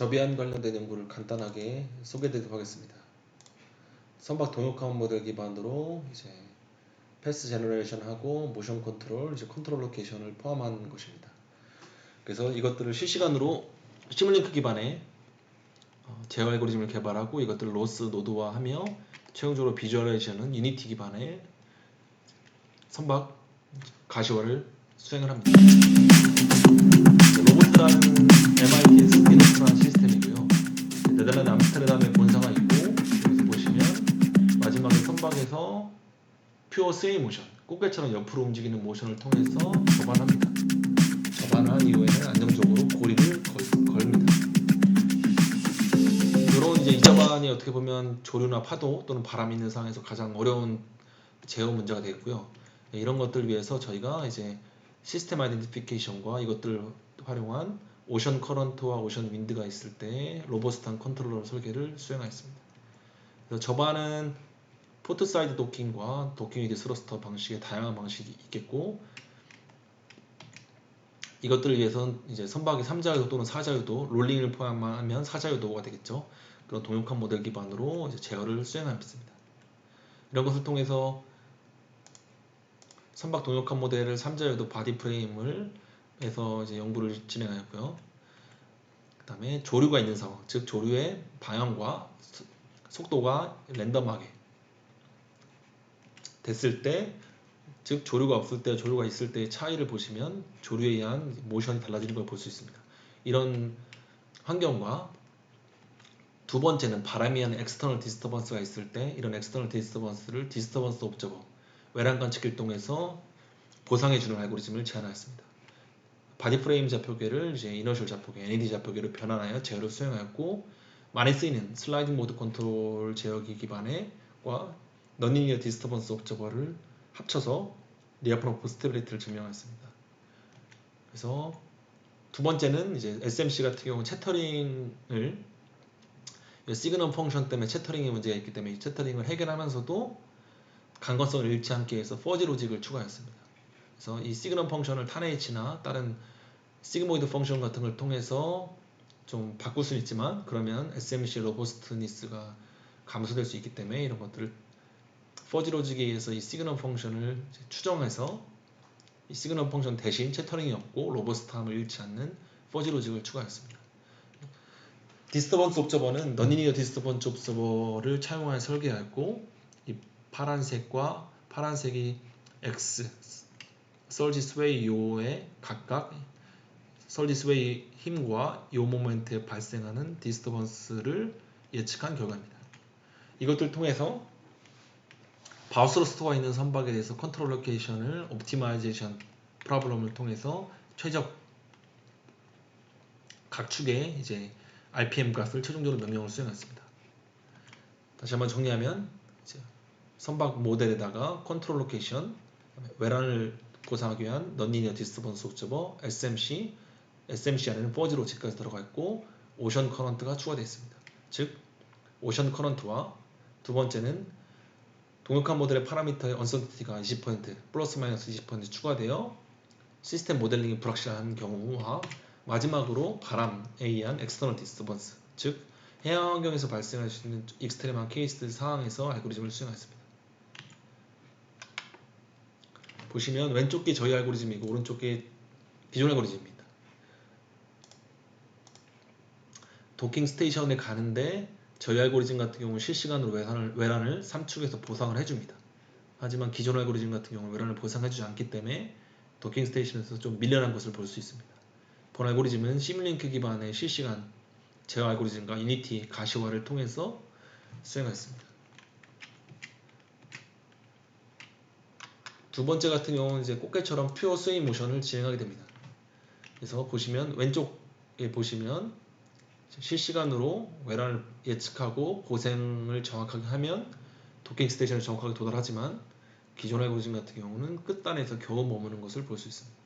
접이안 관련된 연구를 간단하게 소개드리도록 하겠습니다. 선박 동역함 모델 기반으로 이제 패스 제너레이션 하고 모션 컨트롤, 이제 컨트롤 로케이션을 포함한 것입니다. 그래서 이것들을 실시간으로 시뮬링크 기반의 어, 제어 알고리즘을 개발하고 이것들을 로스 노드화하며 최종적으로 비주얼라이제이션은 유니티 기반의 선박 가시화를 수행을 합니다. 로보트라는 MIT 스피너스라는 시스템이고요. 네덜란드 암스테르담에 본사가 있고 여기서 보시면 마지막에 선박에서 퓨어 스웨이 모션, 꽃게처럼 옆으로 움직이는 모션을 통해서 접안합니다. 접안한 이후에는 안정적으로 고리를 걸, 걸습니다. 이런 이제 이 접안이 어떻게 보면 조류나 파도 또는 바람이 있는 상황에서 가장 어려운 제어 문제가 되겠고요. 네, 이런 것들 위해서 저희가 이제 시스템 아이덴티피케이션과 이것들을 활용한 오션 커런트와 오션 윈드가 있을 때 로버스트한 컨트롤러 설계를 수행하였습니다. 그래서 저반은 포트 사이드 도킹과 도킹 위드 스러스터 방식의 다양한 방식이 있겠고 이것들을 위해서는 이제 선박이 3자유도 또는 4자유도 롤링을 포함하면 4자유도가 되겠죠. 그런 동역한 모델 기반으로 제어를 수행하였습니다. 이런 것을 통해서 선박 동역한 모델을 3자유도 바디 프레임을 해서 이제 연구를 진행하였고요. 그 다음에 조류가 있는 상황, 즉 조류의 방향과 속도가 랜덤하게 됐을 때, 즉 조류가 없을 때, 조류가 있을 때의 차이를 보시면 조류에 의한 모션이 달라지는 걸 볼 수 있습니다. 이런 환경과 두 번째는 바람에 의한 엑스터널 디스터번스가 있을 때 이런 엑스터널 디스터번스를 디스터번스 옵저버 외란 관측기를 통해서 보상해주는 알고리즘을 제안하였습니다. 바디 프레임 좌표계를 이제 이너셜 좌표계, NAD 좌표계로 변환하여 제어를 수행하였고 많이 쓰이는 슬라이딩 모드 컨트롤 제어기 기반의 과 넌리니어 디스터번스 옵저버를 합쳐서 리아프로프 스테빌리티를 증명했습니다. 그래서 두 번째는 이제 SMC 같은 경우 채터링을 시그널 펑션 때문에 채터링의 문제가 있기 때문에 이 채터링을 해결하면서도 간건성을 잃지 않게 해서 퍼지 로직을 추가했습니다. 그래서 이 시그널 펑션을 탄H나 다른 시그모이드 펑션 같은 걸 통해서 좀 바꿀 수는 있지만 그러면 SMC 로버스트니스가 감소될 수 있기 때문에 이런 것들을 퍼지 로직에 의해서 이 시그널 펑션을 추정해서 이 시그널 펑션 대신 채터링이 없고 로버스트함을 잃지 않는 퍼지 로직을 추가했습니다. 디스터번스 옵저버는 너니니어 디스터번스 옵저버를 차용하여 설계하였고 이 파란색과 파란색이 X 설지 스웨이 요에 각각 설지 스웨이 힘과 요 모멘트에 발생하는 디스터번스를 예측한 결과입니다. 이것들 통해서 바우스로스토가 있는 선박에 대해서 컨트롤 로케이션을 옵티마이제이션 프로블럼을 통해서 최적 각축의 이제 RPM 값을 최종적으로 명령을 수행했습니다. 다시 한번 정리하면 선박 모델에다가 컨트롤 로케이션, 외란을 보상하기 위한 넌리니어 디스터번스 옵저버, SMC, SMC 안에는 퍼지 로직까지 들어가 있고 오션 커런트가 추가되어 있습니다. 즉 오션 커런트와 두 번째는 동역한 모델의 파라미터의 언서티티가 20% 플러스 마이너스 20% 추가되어 시스템 모델링이 불확실한 경우와 마지막으로 바람에 의한 엑스터널 디스터번스 즉 해양 환경에서 발생할 수 있는 익스트림한 케이스 상황에서 알고리즘을 수행했습니다. 보시면 왼쪽 게 저희 알고리즘이고 오른쪽 게 기존 알고리즘입니다. 도킹 스테이션에 가는데 저희 알고리즘 같은 경우는 실시간으로 외란을, 외란을 3축에서 보상을 해줍니다. 하지만 기존 알고리즘 같은 경우는 외란을 보상해주지 않기 때문에 도킹 스테이션에서 좀 밀려난 것을 볼 수 있습니다. 본 알고리즘은 시뮬링크 기반의 실시간 제어 알고리즘과 유니티 가시화를 통해서 수행했습니다. 두 번째 같은 경우는 이제 꽃게처럼 퓨어 스윙 모션을 진행하게 됩니다. 그래서 보시면 왼쪽에 보시면 실시간으로 외란을 예측하고 고생을 정확하게 하면 도킹 스테이션을 정확하게 도달하지만 기존 알고리즘 같은 경우는 끝단에서 겨우 머무는 것을 볼 수 있습니다.